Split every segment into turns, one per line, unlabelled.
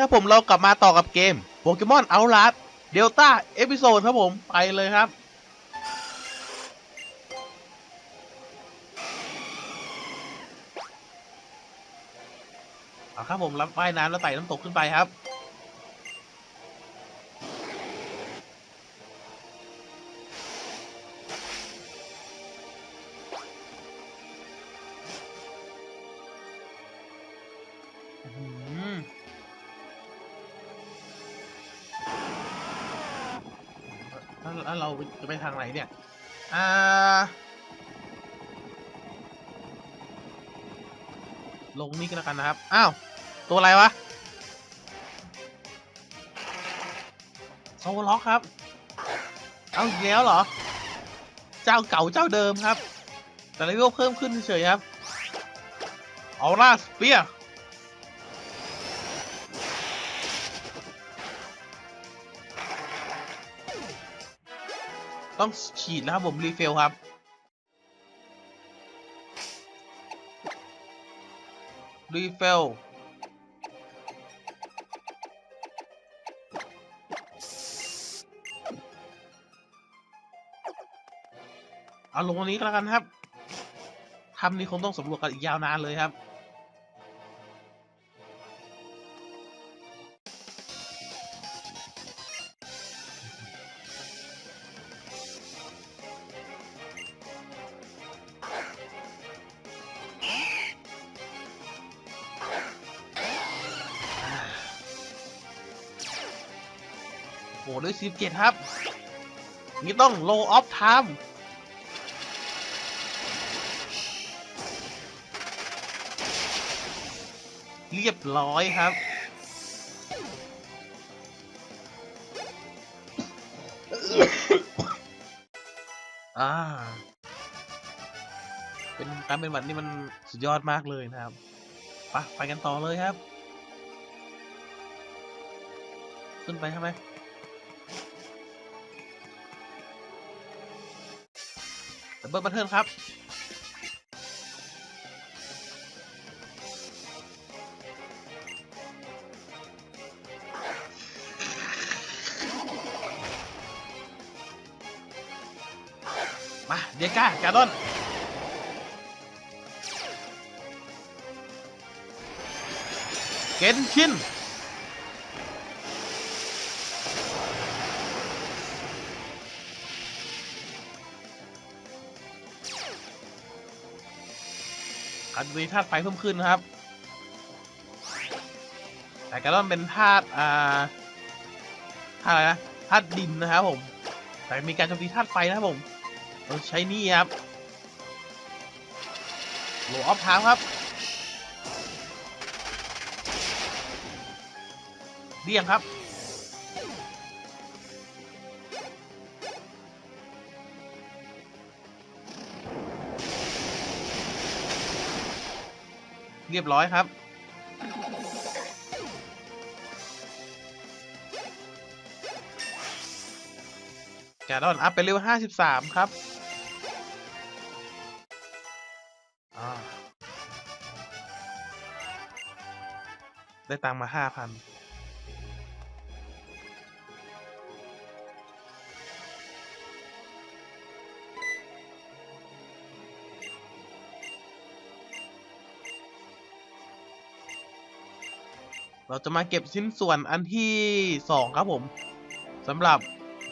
ครับผมเรากลับมาต่อกับเกมโปเกมอนเอาลัดเดลต้าเอพิโซดครับผม ไปเลยครับ เอาครับผมรับว่ายน้ำแล้วไต่น้ำตกขึ้นไปครับ งนี่ก็แล้วกันนะครับ อ้าว ตัวอะไรวะโซล็อกครับ เอาอีกแล้วเหรอ เจ้าเก่าเจ้าเดิมครับ แต่เลเวลเพิ่มขึ้นเฉยครับออร่าสเปียร์ต้องฉีดนะครับผมรีเฟลครับ รีเฟลเอาลงวันนี้ก็แล้วกันครับทำนี้คงต้องสำรวจกันอีกยาวนานเลยครับ ด้วยสิบเจ็ดครับ นี่ต้อง low off time เรียบร้อยครับ อ่า เป็นการเป็นหวัดนี่มันสุดยอดมากเลยนะครับ ไปไปกันต่อเลยครับ ขึ้นไปใช่ไหม เบิลบัตเทิลครับ มา เดียก้าการ์ดอนเกนชิน การมีธาตุไฟเพิ่มขึ้นนะครับ แต่การอนเป็นธาตุอ่าธาตุอะไรนะธาตุดินนะครับผม แต่มีการโจมตีธาตุไฟนะครับผมเราใช้นี่ครับโหลออฟทามครับเดี่ยงครับ เรียบร้อยครับแกดอนอัพไปเร็วห้าสิบสามครับได้ตังมาห้าพัน เราจะมาเก็บชิ้นส่วนอันที่สองครับผมสำหรับ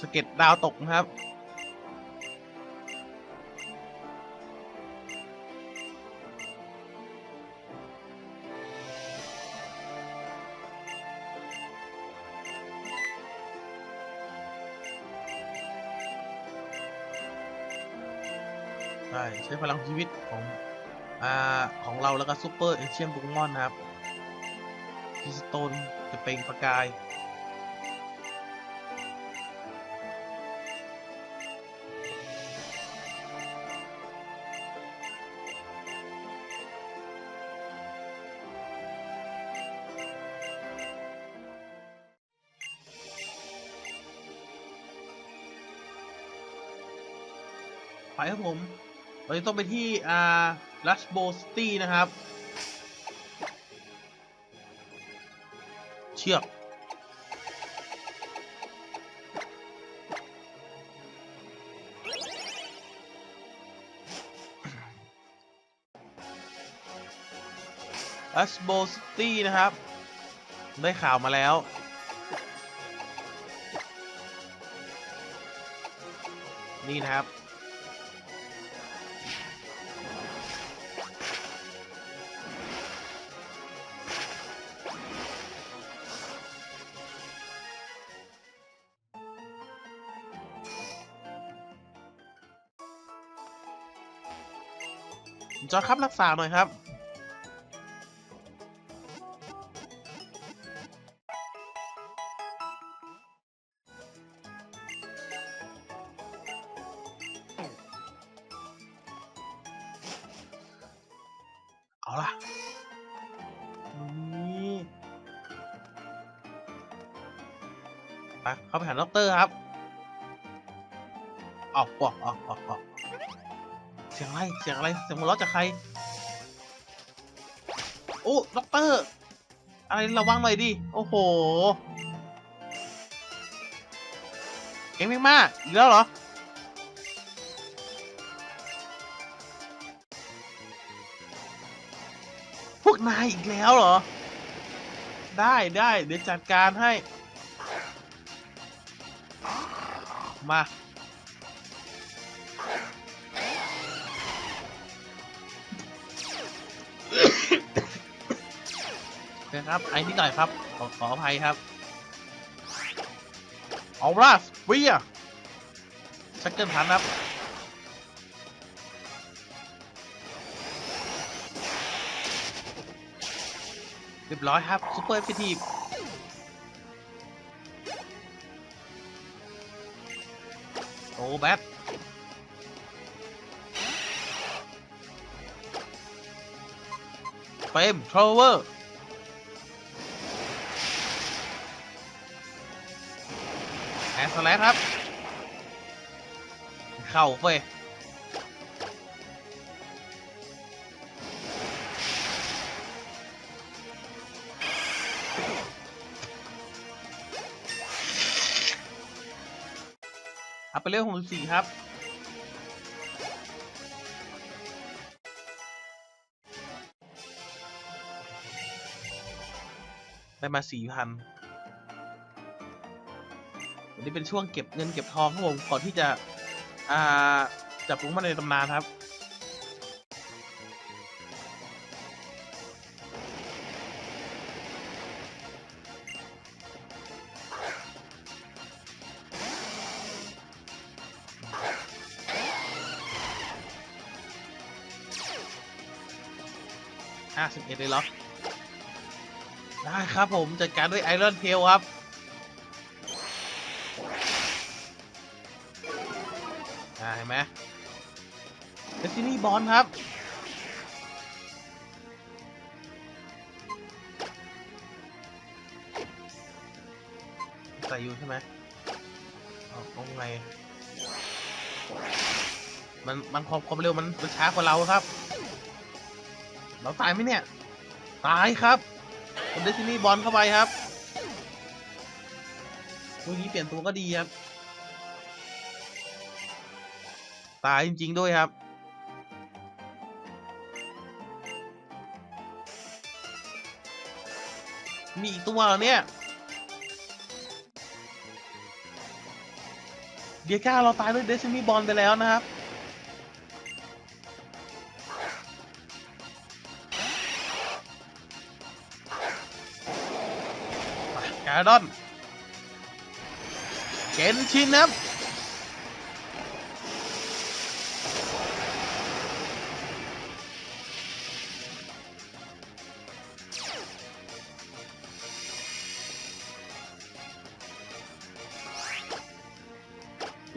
สเก็ดดาวตกนะครับ ใช่ ใช้พลังชีวิตของ อ่า ของเราแล้วก็ซูเปอร์เอเชียนโปเกมอนนะครับ พิสโตนจะเปล่งประกาย ไปครับผม เราจะต้องไปที่ อ่าลัชโบสตี้นะครับ ชือก อัสโบสตี้นะครับ ได้ข่าวมาแล้วนี่นะครับ จอร์จครับรักษาหน่อยครับ เอาล่ะนี่ไปเข้าไปหาด็อกเตอร์ครับ ออกออกออกออกออก เสียงอะไร เสียงอะไร เสียงหัวเราะจากใคร โอ้ด็อกเตอร์ อะไรระวังหน่อยดิ โอ้โห เก่งมากๆอีกแล้วเหรอ พวกนายอีกแล้วเหรอ ได้ได้เดี๋ยวจัดการให้ มา ครับ ไอ้นิดหน่อยครับ ขอขออภัยครับเอาล่ะเวียชักเกิลพันครับเรียบร้อยครับซูเปอร์เอฟทีฟโอ้แบทเฟมทรเวอร์ สแลครับ เข้าเฟ้ยอัพไปเรื่อยหกสี่ครับได้มาสี่พัน นนี้เป็นช่วงเก็บเงินเก็บทองครับผมก่อนที่จะ อ่าจับลุงมาในตำนานครับห้าสิบเอ็ดเลยเหรอ ได้ครับผม จัดการด้วยไอรอนเทลครับ ซินี่บอลครับใส่อยู่ใช่ไหมเอาเอาไงมันมันความความเร็วมันมันช้ากว่าเราครับ เราตายไหมเนี่ย ตายครับผมเดซินี่บอลเข้าไปครับวันนี้เปลี่ยนตัวก็ดีครับ ตายจริง ๆ ด้วยครับ มีอีกตัวเหรอเนี่ยเดียก้าเราตายด้วยเดซินี่บอลไปแล้วนะครับ กาดอนเกนชินนะครับ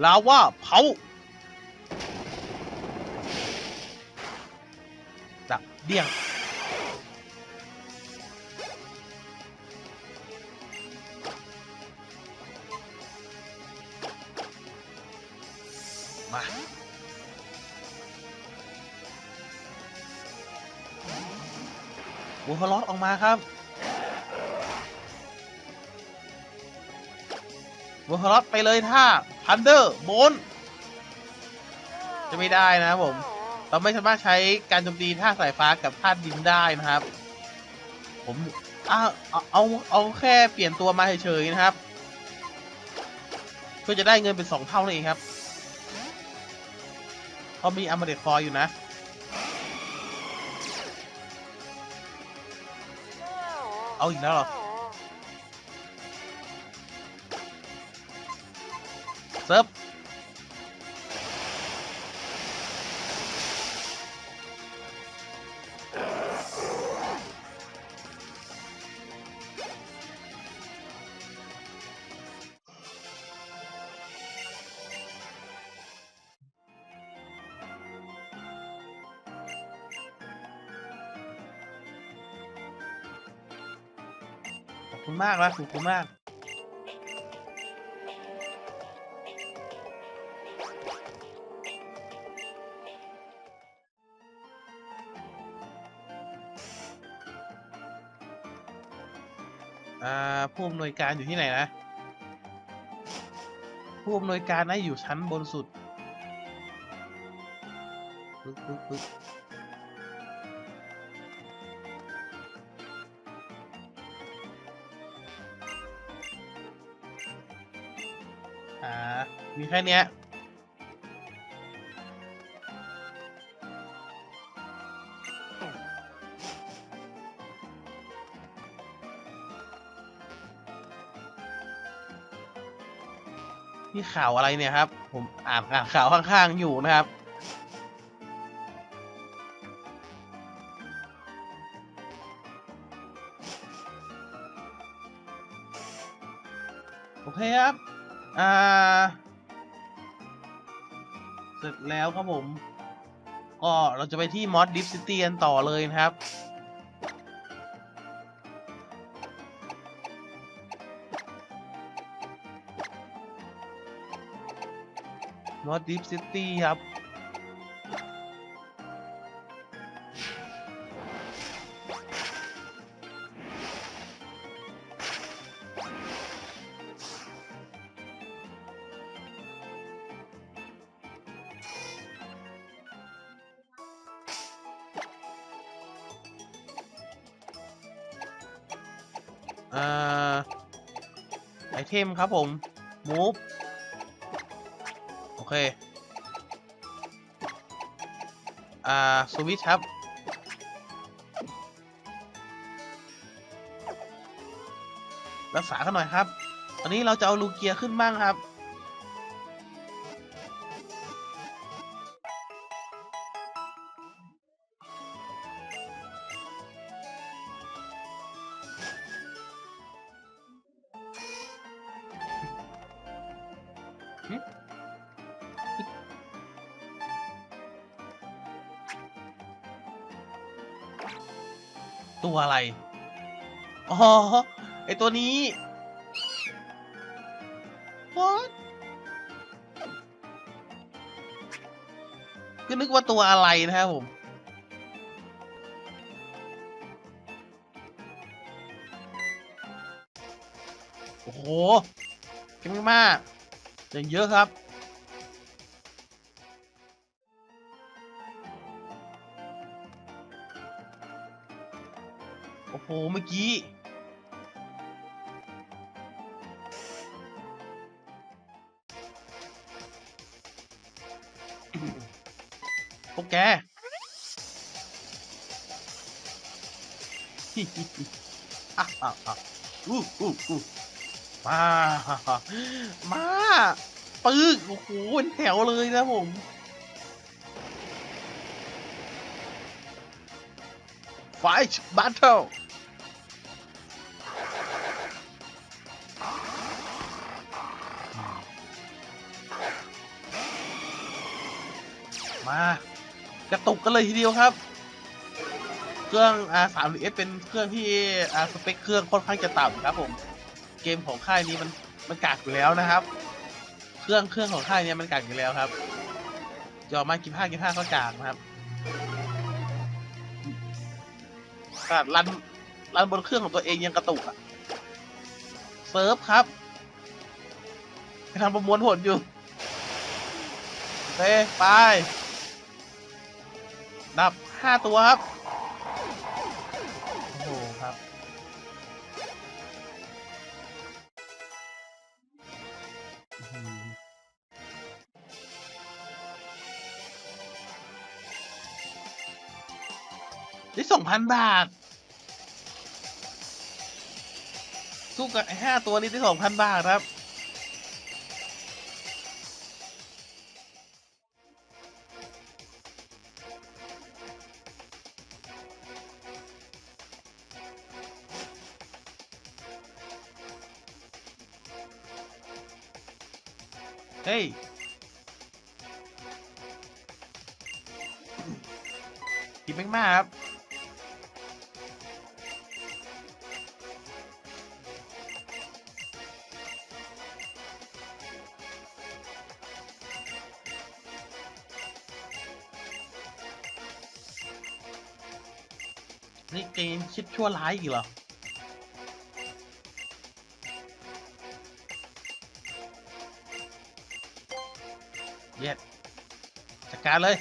ลาว่าเผาจับเดี่ยง มาบูฟาลอสออกมาครับวอลคาร์ลอตไปเลยท่า พันเดอร์โบนจะไม่ได้นะครับผม เราไม่สามารถใช้การโจมตีท่าสายฟ้ากับท่าดินได้นะครับ ผมอ้าวเอาเอาเอาแค่เปลี่ยนตัวมาเฉยๆนะครับเพื่อจะได้เงินเป็นสองเท่านั่นเองครับเพราะมีอัมเดตคอยอยู่นะเอาอีกแล้วเหรอ เซิร์ฟขอบคุณมากนะขอบคุณมาก อ่าผู้อำนวยการอยู่ที่ไหนนะ ผู้อำนวยการนะอยู่ชั้นบนสุดปึ๊บปึ๊บปึ๊บอ่า มีแค่เนี้ย นี่ข่าวอะไรเนี่ยครับ ผมอ่านอ่านข่าวข้างๆอยู่นะครับ โอเคครับ อ่า เสร็จแล้วครับผม ก็เราจะไปที่มอสดิฟซิตี้กันต่อเลยนะครับ มอสดิฟซิตี้ครับ อ่า ไอเทมครับผม move โอ เค อ่า สวิตช์ครับ รักษากันหน่อยครับ ตอนนี้เราจะเอาลูเกียขึ้นบ้างครับ ตัวอะไร อ๋อ ไอตัวนี้ What ก็นึกว่าตัวอะไรนะครับผม โอ้โหเก่งมากอย่างเยอะครับ อ้เมื่อกี้ พวกแกอะอะอะอู้อู้อู้มา มาปึ้งโอ้โหเป็นแถวเลยนะผม Fight Battle ม ระตุกกันเลยทีเดียวครับ เครื่อง R3S เป็นเครื่องที่สเปคเครื่องค่อนข้างจะต่ำครับผม เกมของค่ายนี้มันมันกากอยู่แล้วนะครับ เครื่องเครื่องของค่ายนี้มันกากอยู่แล้วครับจะออกมากินผ้ากินผ้าก็กากนะครับขนาดรันรันบนเครื่องของตัวเองยังกระตุกอะเซิร์ฟครับทำประมวลผลอยู่เต้ไป ดับห้าตัวครับ โอ้โหครับ ได้สองพันบาท สู้กับไอ้ห้าตัวนี้ได้สองพันบาทครับ เฮ้ย กินแม่งมากครับ นี่เกมคิดชั่วร้ายอีกเหรอ เย็ดจัดการเลย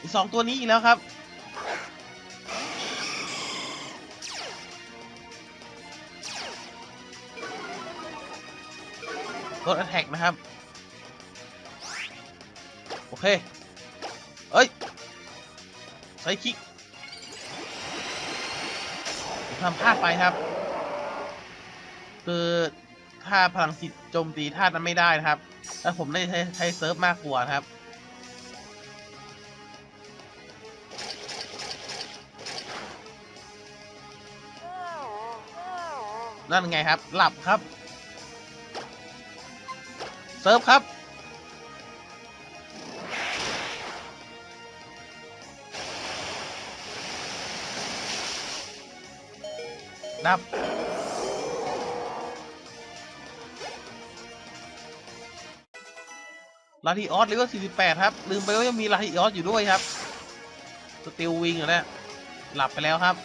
อีกสองตัวนี้อีกแล้วครับลด a t แทกนะครับ เค เอ้ยใส่คิกทำพลาดไปครับ คือถ้าพลังจิตโจมตีธาตุนั้นไม่ได้นะครับแล้วผมได้ใช้ใช้เซิร์ฟมากกว่าครับนั่นไงครับ หลับครับ เซิร์ฟครับ ดับ ลาทิออสเลเวล48 ครับ ลืมไปว่ายังมีลาทิออสอยู่ด้วยครับ สติลวิงอยู่แล้วหลับไปแล้วครับ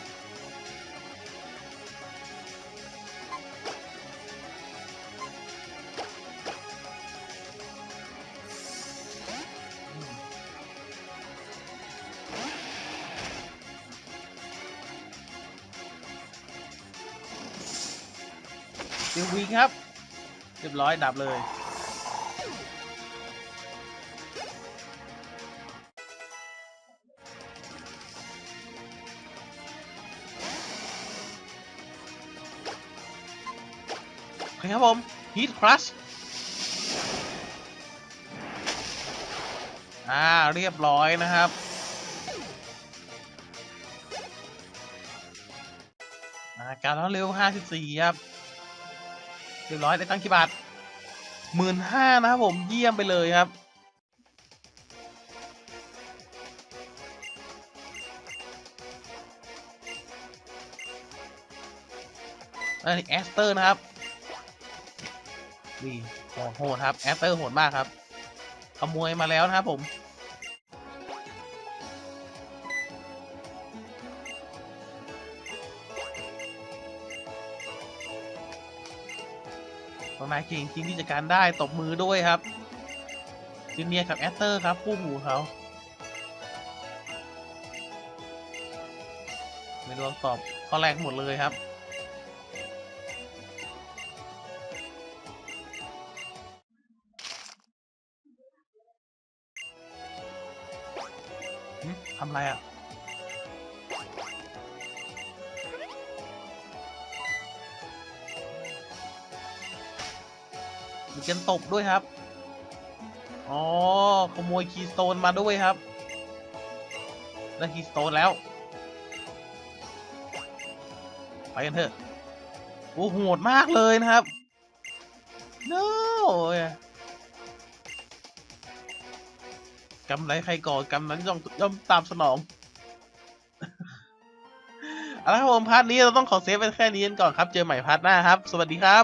งครับ เรียบร้อยดับเลย โอเคครับผม Heat Crush อ่า เรียบร้อยนะครับอ่าการแล้วเร็ว 54 ครับ เรียบร้อยได้ตั้งกี่บาทหมื่นห้านะครับผมเยี่ยมไปเลยครับ อันนี้แอสเตอร์นะครับนี่โหดโหดครับ แอสเตอร์โหดมากครับ ขโมยมาแล้วนะครับผม ตรงนายเก่งจริงที่จะการได้ตบมือด้วยครับจูเนียร์กับแอสเตอร์ครับคู่หูเขาไม่รวมตอบข้อแรกหมดเลยครับทำไรอะ มีกันตบด้วยครับ อ๋อ ขโมยคีสโตนมาด้วยครับ ได้คีสโตนแล้ว ไปกันเถอะ โอ้โหดมากเลยนะครับ no กำไรใครก่อกำนั้นย่อมย่อมตามสนองเอาละครับผมพาร์ทนี้เราต้องขอเซฟไว้แค่นี้กันก่อนครับ เจอใหม่พาร์ทหน้าครับ สวัสดีครับ